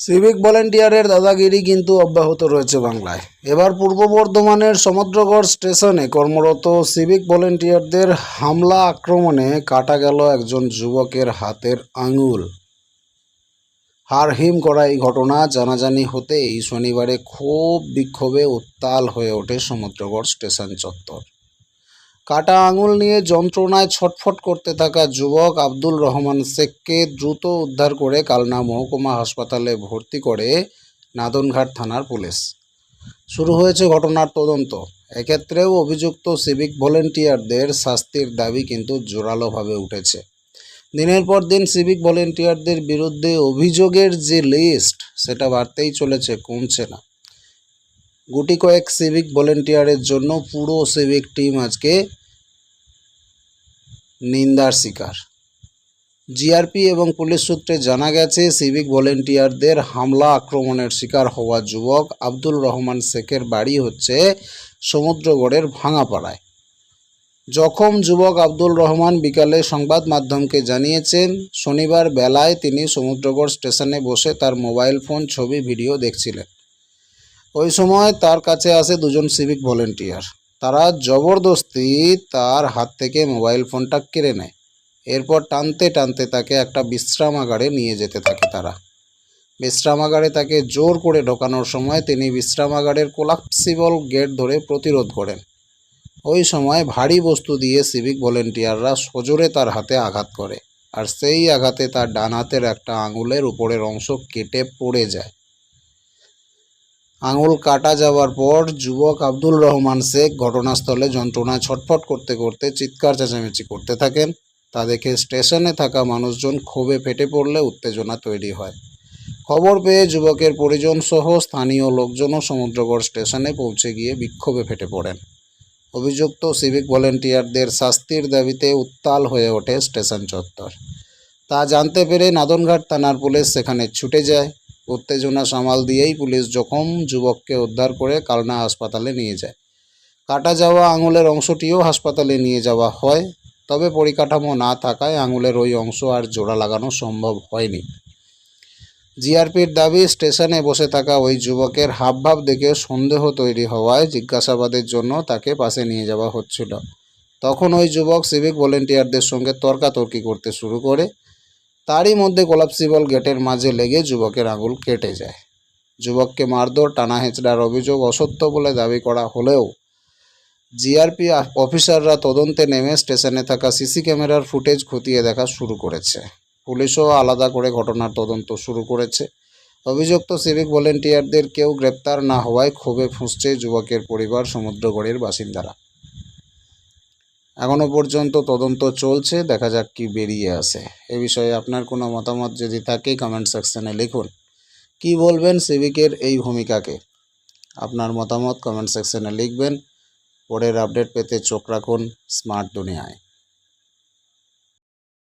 Civic ভলেন্টিয়ারের দাদাগিরি কিন্তু অব্যাহত রয়েছে বাংলায়। এবার পূর্ব বর্ধমানের সমুদ্রগড় স্টেশনে কর্মরত সিভিক ভলেন্টিয়ারদের হামলা আক্রমণে কাটা গেল একজন যুবকের হাতের আঙুল। হারহিম করা এই ঘটনা জানাজানি হতেই শনিবারে ক্ষোভ বিক্ষোভে উত্তাল হয়ে ওঠে সমুদ্রগড় স্টেশন চত্বর। কাটা আঙুল নিয়ে যন্ত্রণায় ছটফট করতে থাকা যুবক আব্দুল রহমান শেখকে দ্রুত উদ্ধার করে কালনা মহকুমা হাসপাতালে ভর্তি করে নাদনঘাট থানার পুলিশ। শুরু হয়েছে ঘটনার তদন্ত। এক্ষেত্রেও অভিযুক্ত সিভিক ভলেন্টিয়ারদের শাস্তির দাবি কিন্তু জোরালোভাবে উঠেছে। দিনের পর দিন সিভিক ভলেন্টিয়ারদের বিরুদ্ধে অভিযোগের যে লিস্ট, সেটা বাড়তেই চলেছে, কমছে না। গুটি কয়েক সিভিক ভলেন্টিয়ারের জন্য পুরো সিভিক টিম আজকে নিন্দার শিকার। জিআরপি এবং পুলিশ সূত্রে জানা গেছে, সিভিক ভলেন্টিয়ারদের হামলা আক্রমণের শিকার হওয়া যুবক আব্দুল রহমান শেখের বাড়ি হচ্ছে সমুদ্রগড়ের ভাঙাপাড়ায়। জখম যুবক আব্দুল রহমান বিকালে সংবাদ মাধ্যমকে জানিয়েছেন, শনিবার বেলায় তিনি সমুদ্রগড় স্টেশনে বসে তার মোবাইল ফোন, ছবি, ভিডিও দেখছিলেন। ওই সময় তার কাছে আসে দুজন সিভিক ভলেন্টিয়ার। তারা জবরদস্তি তার হাত থেকে মোবাইল ফোনটা কেড়ে নেয়। এরপর টানতে টানতে তাকে একটা বিশ্রামাগারে নিয়ে যেতে থাকে তারা। বিশ্রামাগারে তাকে জোর করে ঢোকানোর সময় তিনি বিশ্রামাগারের কোলাপসিবল গেট ধরে প্রতিরোধ করেন। ওই সময় ভারী বস্তু দিয়ে সিভিক ভলেন্টিয়াররা সজোরে তার হাতে আঘাত করে, আর সেই আঘাতে তার ডান হাতের একটা আঙুলের উপরের অংশ কেটে পড়ে যায়। আঙুল কাটা যাওয়ার পর যুবক আব্দুল রহমান শেখ ঘটনাস্থলে যন্ত্রণায় ছটফট করতে করতে চিৎকার চেঁচামেচি করতে থাকেন। তা দেখে স্টেশনে থাকা মানুষজন ক্ষোভে ফেটে পড়লে উত্তেজনা তৈরি হয়। খবর পেয়ে যুবকের পরিজন সহ স্থানীয় লোকজনও সমুদ্রগড় স্টেশনে পৌঁছে গিয়ে বিক্ষোভে ফেটে পড়েন। অভিযুক্ত সিভিক ভলেন্টিয়ারদের শাস্তির দাবিতে উত্তাল হয়ে ওঠে স্টেশন চত্বর। তা জানতে পেরে নাদনঘাট থানার পুলিশ সেখানে ছুটে যায়। উত্তেজনা সামাল দিয়েই পুলিশ জখম যুবককে উদ্ধার করে কালনা হাসপাতালে নিয়ে যায়। কাটা যাওয়া আঙুলের অংশটিও হাসপাতালে নিয়ে যাওয়া হয়, তবে পরিকাঠামো না থাকায় আঙুলের ওই অংশ আর জোড়া লাগানো সম্ভব হয়নি। জিআরপির দাবি, স্টেশনে বসে থাকা ওই যুবকের হাবভাব দেখে সন্দেহ তৈরি হওয়ায় জিজ্ঞাসাবাদের জন্য তাকে পাশে নিয়ে যাওয়া হচ্ছিল। তখন ওই যুবক সিভিক ভলেন্টিয়ারদের সঙ্গে তর্কাতর্কি করতে শুরু করে তারই মধ্যে কোলাপসিবল গেটের মাঝে লেগে যুবকের আঙুল কেটে যায়। যুবককে মারধর, টানা হেঁচড়ার অভিযোগ অসত্য বলে দাবি করা হলেও জিআরপি অফিসাররা তদন্তে নেমে স্টেশনে থাকা সিসি ক্যামেরার ফুটেজ খতিয়ে দেখা শুরু করেছে। পুলিশও আলাদা করে ঘটনার তদন্ত শুরু করেছে। অভিযুক্ত সিভিক ভলেন্টিয়ারদের কেউ গ্রেপ্তার না হওয়ায় ক্ষোভে ফুঁসছে যুবকের পরিবার, সমুদ্রগড়ের বাসিন্দারা। এখনও পর্যন্ত তদন্ত চলছে, দেখা যাক কি বেরিয়ে আসে। এ বিষয়ে আপনার কোনো মতামত যদি থাকে কমেন্ট সেকশনে লিখুন। কি বলবেন সিভিকের এই ভূমিকাকে? আপনার মতামত কমেন্ট সেকশনে লিখবেন। পরের আপডেট পেতে চোখ রাখুন স্মার্ট দুনিয়ায়।